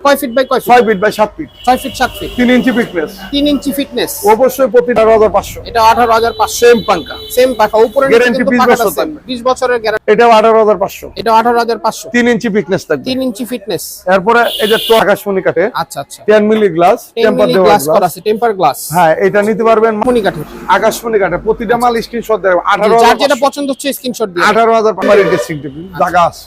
কয় fit by কয় ছয় ফিট বাই সাত ফিট ছয় ফিট সাত ফিট তিন ইঞ্চি ফিটনেস তিন ইঞ্চি ফিটনেস অবশ্যই প্রতি আঠারো হাজার পাঁচশো। এটা আঠারো হাজার পাঁচশো। সেম পাঙ্কা সেম পাকা। উপরে Guarantee 20 বছর বিশ বছরের গ্যারান্টি এটাও আঠারো হাজার পাঁচশো। এটা আঠারো হাজার পাঁচশো। তিন ইঞ্চি ফিটনেস থাকবে। তিন ইঞ্চি ফিটনেস এরপরে এই যে তো আকাশমণি কাঠে আচ্ছা আচ্ছা। Ten milli glass temper glass করা আছে টেম্পার গ্লাস হ্যাঁ এটা নিতে পারবেন মনি কাঠের। আকাশমণি কাঠে। প্রতিটা মাল স্ক্রিনশট দেবে আঠারো যার যেটা পছন্দ হচ্ছে স্ক্রিনশট দিয়ে। আঠারো হাজার পাঁচশো। টেবিল জায়গা আছে।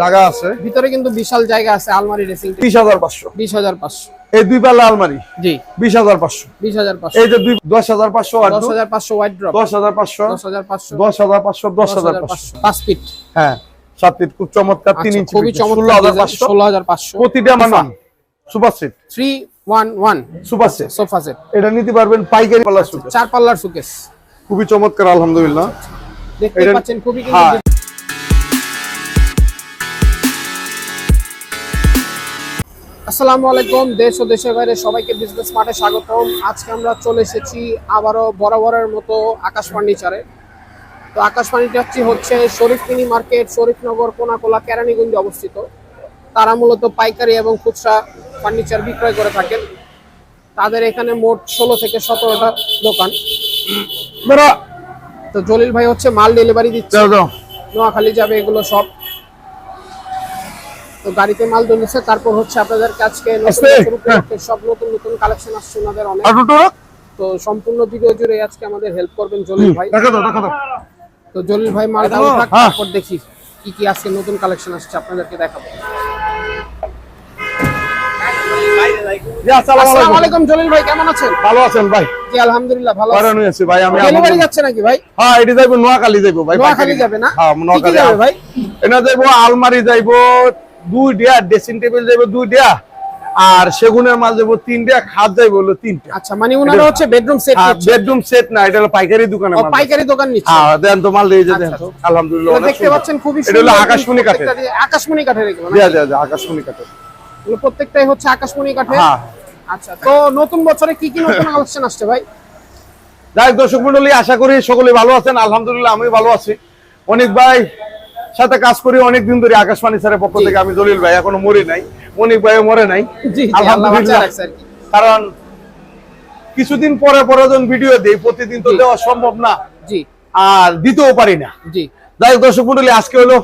জায়গা আছে? ভিতরে কিন্তু বিশাল জায়গা আছে আলমারি ড্রেসিং তিরিশ হাজার পাঁচশো। বিশ হাজার পাঁচশো। এই দুই পাল্লা আলমারি? জি। বিশ হাজার পাঁচশো। বিশ হাজার পাঁচশো। এই যে দুই দশ হাজার পাঁচশো আর দশ হাজার পাঁচশো ওয়াইড ড্রপ দশ হাজার পাঁচশো। দশ হাজার পাঁচশো দশ হাজার পাঁচশো। দশ হাজার পাঁচশো। পাঁচ ফিট হ্যাঁ সাত ফিট খুব চমৎকার তিন আচ্ছা, ইঞ্চি খুবই ষোলো চমৎকার হাজার পাঁচশো। ষোলো হাজার পাঁচশো। প্রতিটা মান super set three one one super set sofa set এটা নিতে পারবেন পাইকারি পাল্লা সুপার চার পাল্লার সুকেস খুবই চমৎকার আলহামদুলিল্লাহ। দেখতে পাচ্ছেন খুবই আসসালামু আলাইকুম দেশ ও দেশের বাইরে সবাইকে বিজনেস মাঠে স্বাগতম। আজকে আমরা চলে এসেছি আবারও বরাবরের মতো আকাশ ফার্নিচারে। তো আকাশ ফার্নিচারটি হচ্ছে শরীফ মিনি মার্কেট শরীফনগর কোনাকোলা কেরানীগঞ্জে অবস্থিত। তারা মূলত পাইকারি এবং খুচরা ফার্নিচার বিক্রয় করে থাকেন। তাদের এখানে মোট ষোলো থেকে সতেরোটা দোকান। তো জলিল ভাই হচ্ছে মাল ডেলিভারি দিচ্ছে। নোয়াখালী যাবে এগুলো সব। তো গাড়িতে মাল ধরেছে তারপর হচ্ছে আপনাদের বছর উপলক্ষে সব নতুন নতুন কালেকশন আসছে ওনাদের অনেক। তো সম্পূর্ণ ভিডিও জুড়ে আজকে আমাদের হেল্প করবেন জলিল ভাই। তো জলিল ভাই মাল হ্যাঁ। তারপর দেখি কি কি আজকে নতুন কালেকশন আসছে আপনাদেরকে দেখাবো। আসসালামু আসসালামু আলাইকুম। আলাইকুম জলিল ভাই কেমন আছেন? ভালো আছেন ভাই। জি আলহামদুলিল্লাহ ভালো ভাই আমি ডেলিভারি যাচ্ছে নাকি ভাই? হ্যাঁ এটি যাইবো নোয়াখালী যাইবো ভাই নোয়াখালী যাবে না? হ্যাঁ নোয়াখালী যাবে ভাই? এটা যাইবো আলমারি যাইবো দুই ডিয়া ড্রেসিং টেবিল যাইবো দুই ডিয়া আর সেগুনের মাল তিন ডিয়া খাট যাইবো হলো তিনটা। আচ্ছা মানে ওনারা হচ্ছে বেডরুম সেট বেডরুম সেট না এটা হলো পাইকারি দোকানে পাইকারি দোকান নিচ্ছে। হ্যাঁ দেন তো মাল দিয়ে যে দেন আচ্ছা, তো আলহামদুলিল্লাহ দেখতে। পাচ্ছেন খুবই এটা হলো আকাশমণি কাঠের। আকাশমণি কাঠের এগুলো? দিয়া দিয়া দিয়া আকাশমণি কাঠের। এগুলো প্রত্যেকটাই হচ্ছে আকাশমণি কাঠের? হ্যাঁ। আচ্ছা তো নতুন বছরে কি কি নতুন কালেকশন আসছে ভাই? যাই দর্শক মন্ডলী আশা করি সকলে ভালো আছেন। আলহামদুলিল্লাহ আমি ভালো আছি। অনেক ভাই সাথে কাজ করি অনেক দিন ধরে আকাশবাণী স্যারের পক্ষ থেকে আমি দলিল ভাই এখনও মরি নাই অনেক ভাই মরে নাই। কি। কারণ কিছুদিন পরে পরে যখন ভিডিও দেই প্রতিদিন তো দেওয়া সম্ভব না। জি। আর দিতেও পারি না। জি। যাই দর্শক মন্ডলী আজকে হলো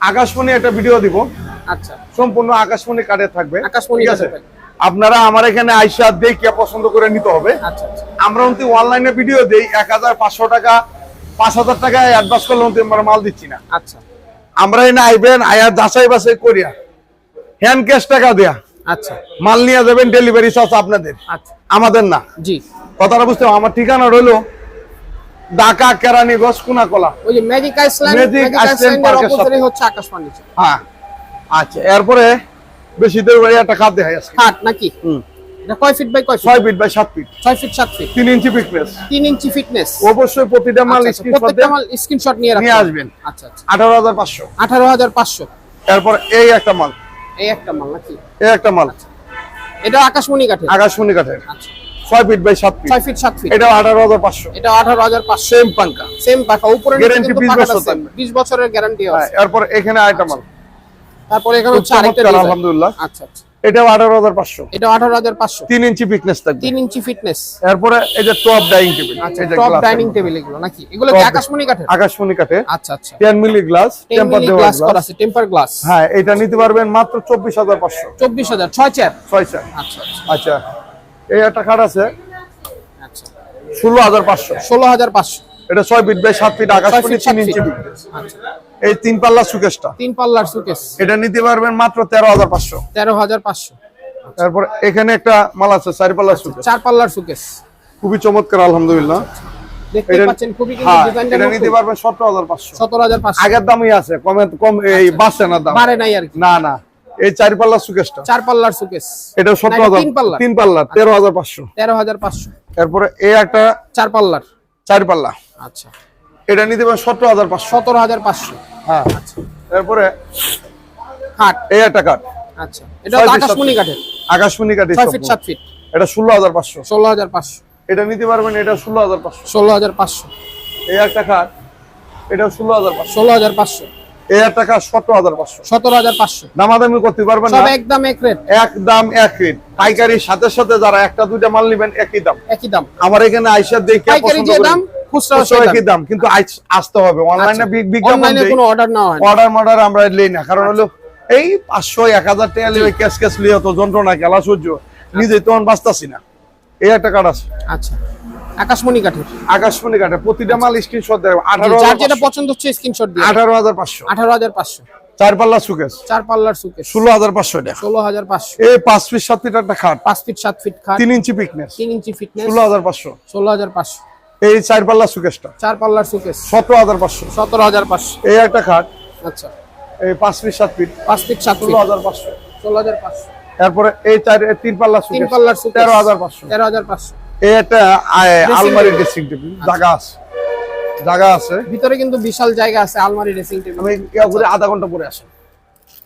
আকাশমণি একটা ভিডিও দিব। আচ্ছা। সম্পূর্ণ আকাশমণি কার্ডে থাকবে। আকাশমণি আছে? আপনারা আমার এখানে আইসা দেখে পছন্দ করে নিতে হবে। আচ্ছা আচ্ছা। আমরা অন্তি অনলাইনে ভিডিও দেই এক হাজার পাঁচশো টাকা পাঁচ হাজার টাকা অ্যাডভান্স করলে অন্তি আমরা মাল দিচ্ছি না। আচ্ছা। আমরা এনে আইবেন আয়া যাচাই বাছাই করিয়া। হ্যান্ড ক্যাশ টাকা দেয়া। আচ্ছা। মাল নিয়ে যাবেন ডেলিভারি চার্জ আপনাদের। আচ্ছা। আমাদের না। জি। কথাটা বুঝতে আমার ঠিকানা রইল ঢাকা কেরানীগঞ্জ কুনাকলা। ওই যে ম্যাজিক আইসল্যান্ড ম্যাজিক আইসল্যান্ডের পার্কের সাথে। হচ্ছে আকাশ ফার্নিচার হ্যাঁ। আচ্ছা এরপরে বেশি দেরি বাড়ি একটা খাদ্য হয় আজকে। খাট নাকি? হুম। এটা কয় ফিট বাই কয় ছয় ফিট বাই সাত ফিট ছয় ফিট সাত ফিট তিন ইঞ্চি ফিটনেস তিন ইঞ্চি ফিটনেস অবশ্যই প্রতিটা মাল স্ক্রিনশট মাল স্ক্রিনশট নিয়ে নিয়ে আসবেন। আচ্ছা আচ্ছা। আঠারো হাজার পাঁচশো। আঠারো হাজার পাঁচশো। এরপর এই একটা মাল। এই একটা মাল নাকি? এই একটা মাল। এটা আকাশমণি কাঠের? আকাশমণি কাঠের। আচ্ছা। ছয় ফিট বাই সাত ফিট ছয় ফিট সাত ফিট এটা আঠারো হাজার পাঁচশো। এটা আঠারো হাজার পাঁচশো। সেম পাঙ্কা সেম উপরে নিচে Guarantee কিন্তু 20 পাকাটা বছর same, থাকবে। 20 বছরের গ্যারান্টি হ্যাঁ আছে। এরপর এখানে আরেকটা মাল। তারপরে এখানে হচ্ছে আরেকটা। আলহামদুলিল্লাহ। আচ্ছা আচ্ছা। এটাও আঠারো হাজার পাঁচশো। এটা আঠারো হাজার পাঁচশো। তিন ইঞ্চি ফিটনেস থাকবে। তিন ইঞ্চি ফিটনেস এরপরে এই যে টপ ডাইনিং টেবিল আচ্ছা টপ ডাইনিং টেবিল এগুলো নাকি? এগুলো আকাশমণি কাঠের? আকাশমণি কাঠে আচ্ছা আচ্ছা। Ten milli glass temper glass করা আছে টেম্পার গ্লাস হ্যাঁ এটা নিতে পারবেন মাত্র চব্বিশ হাজার পাঁচশো। চব্বিশ হাজার ছয় ছয় চার আচ্ছা আচ্ছা। আচ্ছা এই একটা খাট আছে আচ্ছা। ষোলো হাজার পাঁচশো। ষোলো হাজার পাঁচশো। এটা ছয় ফিট বাই সাত ফিট আকাশমণি ফিট তিন ইঞ্চি ফিট fitness। আচ্ছা। এই তিন পাল্লা সুকেশটা তিন পাল্লার সুকেস। এটা নিতে পারবেন মাত্র তেরো হাজার পাঁচশো। তেরো হাজার পাঁচশো। তারপর এখানে একটা মাল আছে চারি পাল্লা সুকেশ চার পাল্লার সুকেস। খুবই চমৎকার আলহামদুলিল্লাহ। হ্যাঁ আগের দামই আছে কমে কম এই বাড়ছে না দাম। নাই আর কি। না না এই চারি পাল্লা সুকেশটা চার পাল্লার এটা সতেরো হাজার তিন পাল্লা? তিন পাল্লা তেরো হাজার পাঁচশো। তেরো হাজার পাঁচশো। এরপরে এই একটা চার পাল্লার। চারি পাল্লা। আচ্ছা। এটা নিতে পারবেন সতেরো হাজার পাঁচশো সতেরো হাজার পাঁচশো হ্যাঁ এরপরে খাট এই একটা কাঠ আচ্ছা এটা ফিট আকাশমণি ফিট। কাঠের আকাশমণি কাঠি ছয় ফিট সাত ফিট এটা ষোলো হাজার পাঁচশো ষোলো হাজার পাঁচশো এটা নিতে পারবেন এটা ষোলো হাজার পাঁচশো ষোলো হাজার পাঁচশো এই একটা খাট এটা ষোলো হাজার পাঁচশো ষোলো হাজার পাঁচশো এই এক টাকা সতেরো হাজার পাঁচশো সতেরো হাজার পাঁচশো দামাদামি করতে পারবেন সব একদম এক রেট এক রেট পাইকারির সাথে সাথে যারা একটা দুইটা মাল নিবেন একই দাম একই দাম আমার এখানে আইসা দেখে পাইকারি যে দাম খুচরা খুচরা দাম কিন্তু আসতে হবে। অনলাইনে বিজ্ঞাপন কোনো অর্ডার নেওয়া হয় অর্ডার মর্ডার আমরা লই না কারণ হলো এই পাঁচশো এক হাজার টাকা লিয়ে ক্যাশ ক্যাশ লিয়ে তো যন্ত্রণা খেলা সহ্য? নিজে তখন বাঁচতাছি না। এই একটা কার্ড আছে। আচ্ছা। আকাশমণি কাঠের? আকাশমণি কাটে প্রতিটা মাল স্ক্রিনশট দেয়। আঠারো যেটা পছন্দ হচ্ছে স্ক্রিনশট দিয়ে আঠারো হাজার পাঁচশো। আঠারো হাজার পাঁচশো। চার পাল্লা সুকেশ চার পাল্লার সুকেশ ষোলো হাজার পাঁচশো টাকা ষোলো হাজার পাঁচশো। এই পাঁচ পিস সাত ফিট একটা খাট। পাঁচ ফিট সাত ফিট খাট। তিন ইঞ্চি পিকনেস তিন ইঞ্চি ফিটনেস ষোলো হাজার পাঁচশো। ষোলো হাজার পাঁচশো। এই চার পাল্লা সুকেশটা। চার পাল্লার সুকেশ। সতেরো হাজার পাঁচশো। সতেরো হাজার পাঁচশো। এই একটা খাট। আচ্ছা। এই পাঁচ ফিট সাত ফিট। পাঁচ ফিট সাত ষোলো হাজার পাঁচশো। ষোলো হাজার পাঁচশো। তারপরে এই চার তিন পাল্লা তিন পাল্লার তেরো হাজার পাঁচশো। তেরো হাজার পাঁচশো। এই একটা আলমারি ড্রেসিং টেবিল জায়গা আছে। জায়গা আছে। ভিতরে কিন্তু বিশাল জায়গা আছে আলমারি ড্রেসিং টেবিল আমি করে আধা ঘণ্টা পরে আসেন।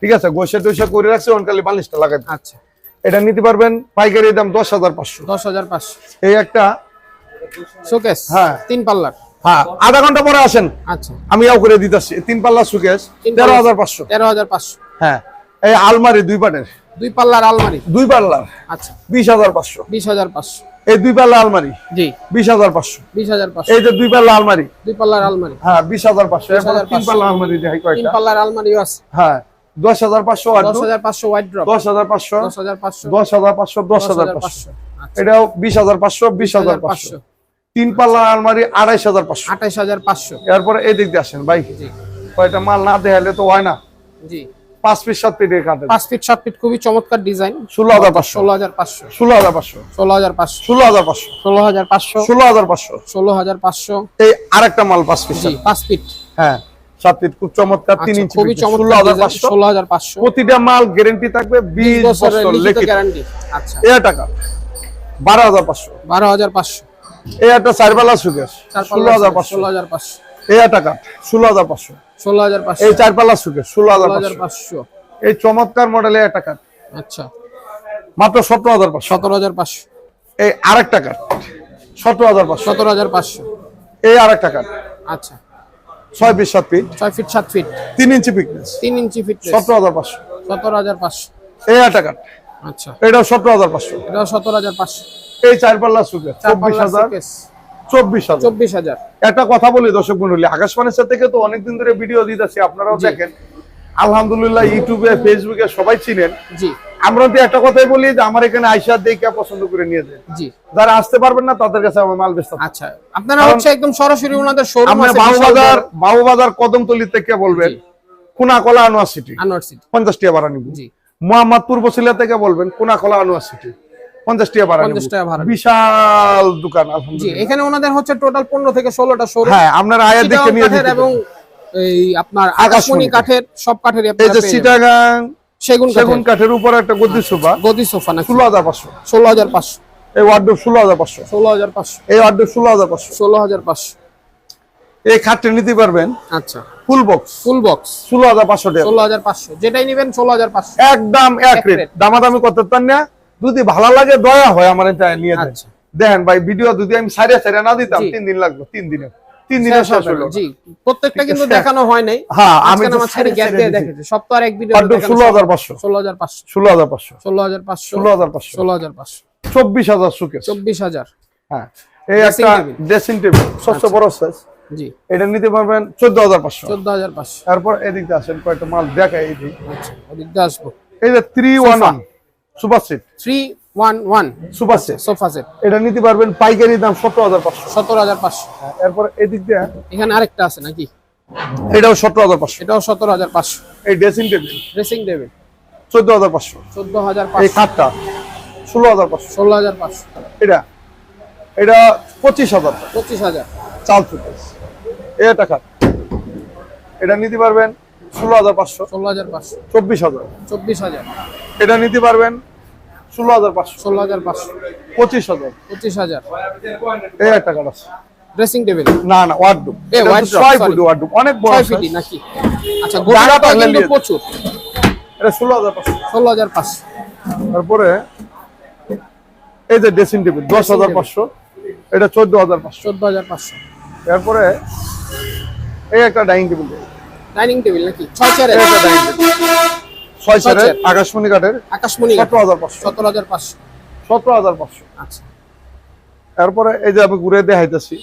ঠিক আছে গোসে টোসে করে রাখছি অনকালি বালিশটা লাগাই আচ্ছা। এটা নিতে পারবেন পাইকারি দাম দশ হাজার পাঁচশো। দশ হাজার পাঁচশো। এই একটা শোকেস হ্যাঁ। তিন পাল্লার হ্যাঁ আধা ঘণ্টা পরে আসেন আচ্ছা আমি ইয়াও করে দিতেছি তিন পাল্লা সুকেশ তিন তেরো হাজার পাঁচশো তেরো হাজার পাঁচশো হ্যাঁ এই আলমারি দুই পাটের দুই পাল্লার আলমারি দুই পাল্লার আচ্ছা বিশ হাজার পাঁচশো বিশ হাজার পাঁচশো এই দুই পাল্লা আলমারি জি বিশ হাজার পাঁচশো বিশ হাজার পাঁচশো এই যে দুই পাল্লা আলমারি দুই পাল্লার আলমারি হ্যাঁ বিশ হাজার পাঁচশো এরপরে 20,500 তিন পাল্লা আলমারি তিন পাল্লার আলমারিও আছে হ্যাঁ দশ হাজার পাঁচশো দশ হাজার পাঁচশো দশ হাজার পাঁচশো দশ হাজার পাঁচশো দশ হাজার পাঁচশো দশ হাজার পাঁচশো আচ্ছা এটাও বিশ হাজার পাঁচশো বিশ হাজার পাঁচশো তিন পাল্লা আলমারি আড়াইশ হাজার পাঁচশো আঠাইশ হাজার পাঁচশো এরপরে এই দিক দিয়ে আসেন ভাই জি কয়টা মাল না দেখালে তো হয় না জি পাঁচ পিস সাত পাঁচ ফিট সাত ফিট খুবই চমৎকার ডিজাইন ষোলো হাজার পাঁচশো ষোলো হাজার পাঁচশো ষোলো হাজার পাঁচশো ষোলো হাজার পাঁচশো ষোলো হাজার পাঁচশো ষোলো হাজার পাঁচশো ষোলো হাজার পাঁচশো ষোলো হাজার পাঁচশো এই আরেকটা মাল পাঁচ জি পাঁচ ফিট হ্যাঁ সাত পিস খুব চমৎকার তিন আচ্ছা, ইঞ্চি খুবই ষোলো চমৎকার হাজার পাঁচশো ষোলো হাজার পাঁচশো প্রতিটা মাল গ্যারেন্টি থাকবে বিশ বছরের গ্যারান্টি আচ্ছা এ টাকা বারো হাজার পাঁচশো বারো হাজার পাঁচশো এই একটা চারপাল্লা সুকেশ ষোলো হাজার পাঁচশো ষোলো হাজার পাঁচশো এই টাকা ষোলো হাজার পাঁচশো ষোলো হাজার পাঁচশো এই চারপাল্লা সুকেশ ষোলো হাজার পাঁচশো এই চমৎকার মডেলের একটা কাঠ আচ্ছা মাত্র সতেরো হাজার পাঁচশো সতেরো হাজার পাঁচশো এই আরেকটা কাঠ সতেরো হাজার পাঁচশো সতেরো হাজার পাঁচশো এই আরেকটা কাঠ আচ্ছা ছয় বিশ সাত ফিট ছয় ফিট সাত ফিট তিন ইঞ্চি পিকনেস তিন ইঞ্চি ফিট সতেরো হাজার পাঁচশো সতেরো হাজার পাঁচশো এই একটা কাঠ আচ্ছা। এটাও সতেরো হাজার পাঁচশো। এটাও সতেরো হাজার পাঁচশো। এই চার চব্বিশ হাজার। চব্বিশ হাজার। চব্বিশ হাজার। একটা কথা বলি দর্শক মন্ডলী আকাশবাণীর থেকে তো অনেকদিন ধরে ভিডিও দিতেছি আপনারাও দেখেন। আলহামদুলিল্লাহ ইউটিউবে ফেসবুকে সবাই চিনেন। জি। আমরা তো একটা কথাই বলি যে আমার এখানে আইসা দেখে পছন্দ করে নিয়ে যায়। জি। যারা আসতে পারবেন না তাদের কাছে আমার মাল বেচতে আচ্ছা আপনারা হচ্ছে একদম সরাসরি ওনাদের শোরুম আছে বাবুবাজার বাবুবাজার কদমতলি থেকে বলবেন কুনাকলা আনোয়ার সিটি আনোয়ার সিটি পঞ্চাশ টাকা ভাড়া নিব। জি। মোহাম্মদপুর বসিলা থেকে বলবেন কুনাকলা আনোয়ার সিটি পঞ্চাশ টাকা ভাড়া নিব। 50 টাকা ভাড়া বিশাল দোকান আলহামদুলিল্লাহ। এখানে ওনাদের হচ্ছে টোটাল পনেরো থেকে ষোলোটা শোরুম হ্যাঁ আপনার আয়ের নিয়ে এবং এই আপনার আকাশমণি কাঠের সব কাঠের এই যে সিটাগাং সেগুন সেগুন কাঠের। উপর একটা গদি সোফা। গদি সোফা না ষোলো হাজার পাঁচশো। ষোলো হাজার পাঁচশো। এই ওয়ার্ডরোব ষোলো হাজার পাঁচশো। ষোলো হাজার পাঁচশো। এই ওয়ার্ডরোব ষোলো হাজার পাঁচশো। ষোলো হাজার পাঁচশো। এই খাটটা নিতে পারবেন। আচ্ছা। ফুল বক্স ফুল বক্স ষোলো হাজার পাঁচশো টাকা। ষোলো হাজার পাঁচশো। যেটাই নেবেন ষোলো হাজার পাঁচশো। একদম এক রেট। দামাদামি করতে পারেন না। যদি ভালো লাগে দয়া হয় আমার এটা নিয়ে দেন। আচ্ছা। দেখেন ভাই ভিডিও যদি আমি সাইডে সাইডে না দিতাম। তিন দিন লাগল তিন দিনে। তিন দিনে শেষ হলো। জি। প্রত্যেকটা কিন্তু দেখানো হয় নাই। হ্যাঁ, আমি তো ছেড়ে গ্যাপ দিয়ে দেখেছি। সব তো আর এক ভিডিও হাজার হাজার হাজার হাজার হাজার হাজার চব্বিশ হাজার চব্বিশ হাজার। হ্যাঁ। এই একটা ড্রেসিং টেবিল সবচেয়ে বড় সাইজ জি এটা নিতে পারবেন চোদ্দ হাজার পাঁচশো চোদ্দ হাজার পাঁচশো তারপর এদিক দিয়ে আসেন কয়েকটা মাল দেখায় এই দিক আচ্ছা ওদিক দিয়ে আসব এই যে three one one super set three one one super set sofa set এটা নিতে পারবেন পাইকারি দাম সতেরো হাজার পাঁচশো সতেরো হাজার পাঁচশো এরপর এদিক দিয়ে এখানে আরেকটা আছে নাকি এটাও সতেরো হাজার পাঁচশো এটাও সতেরো হাজার পাঁচশো এই ড্রেসিং টেবিল ড্রেসিং টেবিল চোদ্দ হাজার পাঁচশো চোদ্দ হাজার এই খাটটা ষোলো হাজার পাঁচশো ষোলো হাজার পাঁচশো এটা এটা পঁচিশ হাজার পঁচিশ হাজার চাল ফুটেজ এই একটা এটা নিতে পারবেন ষোলো হাজার পাঁচশো। ষোলো হাজার পাঁচশো। চব্বিশ হাজার। চব্বিশ হাজার। এটা নিতে পারবেন ষোলো হাজার পাঁচশো। ষোলো হাজার পাঁচশো। পঁচিশ হাজার। পঁচিশ হাজার। এই একটা খাট আছে। Dressing table? না না ওয়ার্ডরুম এ, ওয়ার্ডরুম অনেক বড় ফিটি নাকি? আচ্ছা কিন্তু প্রচুর। এটা ষোলো হাজার পাঁচশো। ষোলো হাজার পাঁচশো। তারপরে এই যে ড্রেসিং টেবিল দশ হাজার পাঁচশো। এটা চোদ্দ হাজার পাঁচশো। চোদ্দ হাজার পাঁচশো। এরপরে এই একটা ডাইনিং টেবিল ডাইনিং টেবিল নাকি ছয় চেয়ারের এটা ডাইনিং টেবিল ছয় চেয়ারের চেয়ার। আকাশমণি কাঠের আকাশমণি সতেরো হাজার পাঁচশো সতেরো হাজার পাঁচশো সতেরো হাজার পাঁচশো আচ্ছা তারপরে এই যে আমি ঘুরে দেখাইতেছি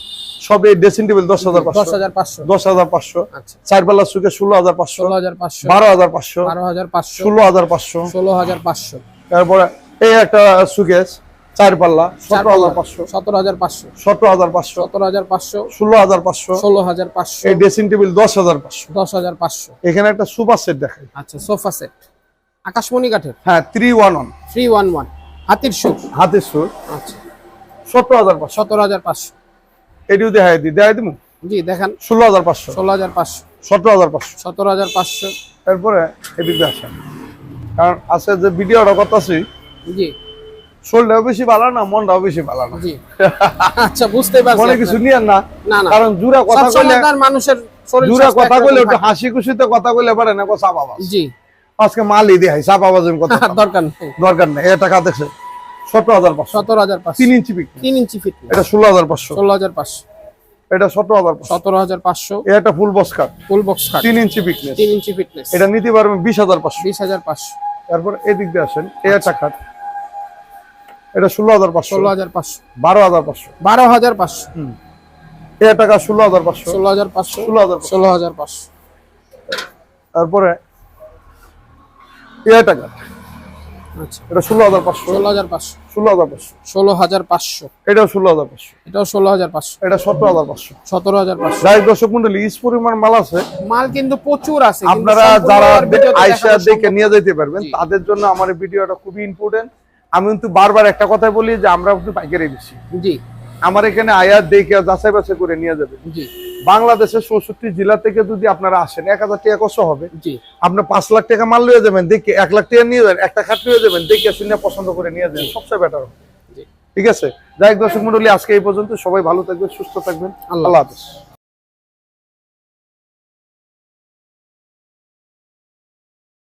সব এই ড্রেসিং টেবিল দশ হাজার দশ হাজার পাঁচশো দশ হাজার পাঁচশো আচ্ছা চার পাল্লা সুখে ষোলো হাজার পাঁচশো বারো হাজার পাঁচশো বারো হাজার পাঁচশো ষোলো হাজার পাঁচশো ষোলো হাজার পাঁচশো তারপরে এই একটা সুকেস চার পাল্লা সতেরো হাজার পাঁচশো সতেরো হাজার পাঁচশো সতেরো হাজার পাঁচশো সতেরো হাজার পাঁচশো ষোলো হাজার পাঁচশো ষোলো হাজার পাঁচশো এই ড্রেসিং টেবিল দশ হাজার পাঁচশো দশ হাজার পাঁচশো এখানে একটা সুপার সেট দেখাই আচ্ছা সোফা সেট আকাশমণি কাঠের হ্যাঁ three one one three one one হাতির সুর হাতের সুর আচ্ছা সতেরো হাজার পাঁচশো সতেরো হাজার পাঁচশো এটিও দেখাই দিই দেখাই দিব জি দেখান ষোলো হাজার পাঁচশো ষোলো হাজার পাঁচশো সতেরো হাজার পাঁচশো সতেরো হাজার পাঁচশো এরপরে এদিকে আসেন কারণ আছে যে ভিডিওটা করতেছি জি শরীরটাও বেশি ভালো না মনটাও বেশি ভালো না। আচ্ছা বুঝতে পারছি কিছু নিয়েন না? না না। কারণ জুরা কথা কইলে মানুষের জুরা কথা কইলে একটু হাসি খুশিতে কথা কইলে পারে না চাপ আবাজ জি। আজকে মালই দেখাই চাপ আবাজের কথা। দরকার নেই। দরকার নেই এটা টাকা দেখছে সতেরো হাজার পাঁচশো। সতেরো হাজার পাঁচশো। তিন ইঞ্চি পিক তিন ইঞ্চি ফিট এটা ষোলো হাজার পাঁচশো। ষোলো হাজার পাঁচশো। এটা সতেরো হাজার সতেরো হাজার পাঁচশো। এ একটা full box cut full box তিন ইঞ্চি পিকনেস তিন ইঞ্চি ফিটনেস এটা নিতে পারবেন বিশ হাজার পাঁচশো। বিশ হাজার পাঁচশো। তারপর এদিক দিয়ে আসেন এ একটা খাট এটা ষোলো হাজার পাঁচশো ষোলো হাজার পাঁচশো বারো হাজার পাঁচশো বারো হাজার পাঁচশো এ টাকা ষোলো হাজার পাঁচশো ষোলো হাজার পাঁচশো ষোলো হাজার ষোলো হাজার পাঁচশো তারপরে এ টাকা আচ্ছা এটা ষোলো হাজার পাঁচশো ষোলো হাজার পাঁচশো ষোলো হাজার পাঁচশো ষোলো হাজার পাঁচশো এটাও ষোলো হাজার পাঁচশো এটাও ষোলো হাজার পাঁচশো এটা সতেরো হাজার পাঁচশো সতেরো হাজার পাঁচশো যাই দর্শক মন্ডলী ইস পরিমাণ মাল আছে মাল কিন্তু প্রচুর আছে আপনারা যারা আইসা দেখে নিয়ে যেতে পারবেন তাদের জন্য আমার ভিডিওটা খুবই ইম্পর্টেন্ট আমি কিন্তু বারবার একটা কথাই বলি যে আমরা কিন্তু পাইকারি বেশি। জি। আমার এখানে আয়ার দেখে যাচাই বাছাই করে নিয়ে যাবেন জি। বাংলাদেশের চৌষট্টি জেলা থেকে যদি আপনারা আসেন এক হাজার টাকা কষ্ট হবে। আপনার পাঁচ লাখ টাকা মাল নিয়ে যাবেন দেখে এক লাখ টাকা নিয়ে যাবেন একটা খাট নিয়ে যাবেন দেখে শুনে পছন্দ করে নিয়ে যাবেন সবচেয়ে বেটার হবে। ঠিক আছে? যাই দর্শক মন্ডলী আজকে এই পর্যন্ত সবাই ভালো থাকবেন সুস্থ থাকবেন। আল্লাহ আল্লাহ হাফিজ।